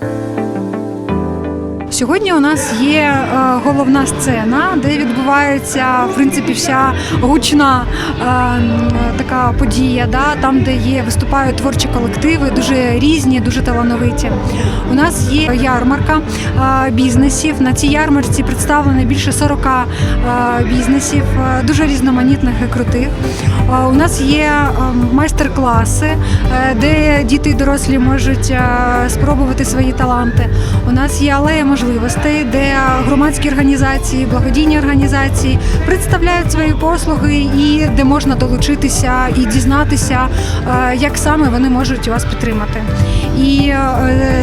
Música Сьогодні у нас є е, головна сцена, де відбувається в принципі вся гучна е, така подія, да, там, де є виступають творчі колективи, дуже різні, дуже талановиті. У нас є ярмарка е, бізнесів. На цій ярмарці представлено більше 40 е, бізнесів, дуже різноманітних і крутих. У нас є майстер-класи, де діти і дорослі можуть спробувати свої таланти. У нас є алея можливостей, де громадські організації, благодійні організації представляють свої послуги і де можна долучитися і дізнатися, е, як саме вони можуть вас підтримати. І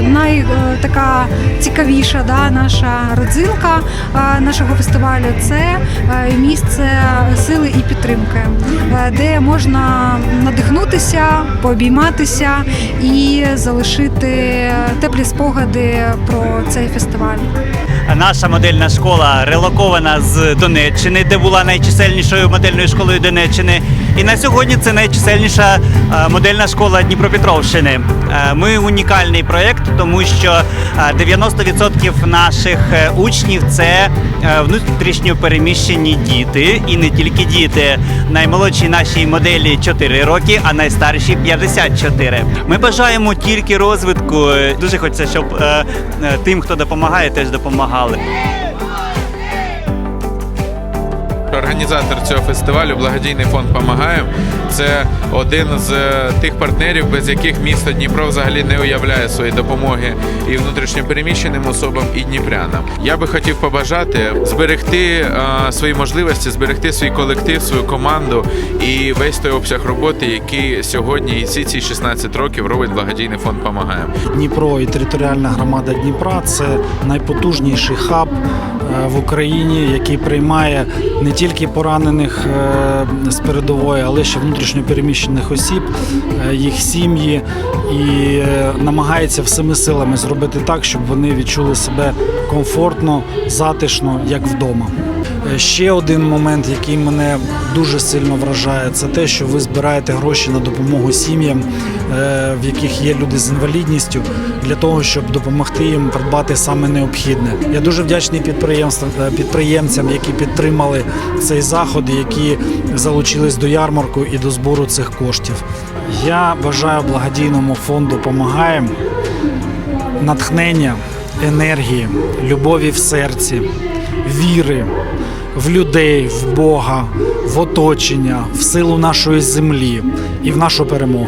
найтака най е, цікавіша да, наша родзинка е, нашого фестивалю це е, місце сили і підтримки, е, де можна надихнутися, пообійматися і залишити теплі спогади про цей фестиваль. Наша модельна школа релокована з Донеччини, де була найчисельнішою модельною школою Донеччини. І на сьогодні це найчисельніша е, модельна школа Дніпропетровщини. Е, Ми унікальний проєкт, тому що е, 90% наших учнів це внутрішньо переміщені діти, і не тільки діти. Наймолодшій нашій моделі 4 роки, а найстарші 54. Ми бажаємо тільки розвитку. Дуже хочеться, щоб е, е, тим, хто допомагає, теж допомагали. Організатор цього фестивалю, благодійний фонд «Помагаємо» – це один з е, тих партнерів, без яких місто Дніпро взагалі не уявляє свої допомоги і внутрішньопереміщеним особам, і дніпрянам. Я би хотів побажати зберегти е, свої можливості, зберегти свій колектив, свою команду і весь той обсяг роботи, який сьогодні і всі ці 16 років робить благодійний фонд «Помагаємо». Дніпро і територіальна громада Дніпра це найпотужніший хаб в Україні, який приймає не тільки поранених е, з передової, але ще внутрішньо переміщених осіб, е, їх сім'ї, і е, намагається всіми силами зробити так, щоб вони відчули себе комфортно, затишно, як вдома. Ще один момент, який мене дуже сильно вражає, це те, що ви збираєте гроші на допомогу сім'ям, е, в яких є люди з інвалідністю, для того, щоб допомогти їм придбати саме необхідне. Я дуже вдячний підприємствам е, підприємцям, які підтримали цей заход, які залучились до ярмарку і до збору цих коштів. Я бажаю благодійному фонду «Помагаєм» натхнення, енергії, любові в серці, віри в людей, в Бога, в оточення, в силу нашої землі і в нашу перемогу.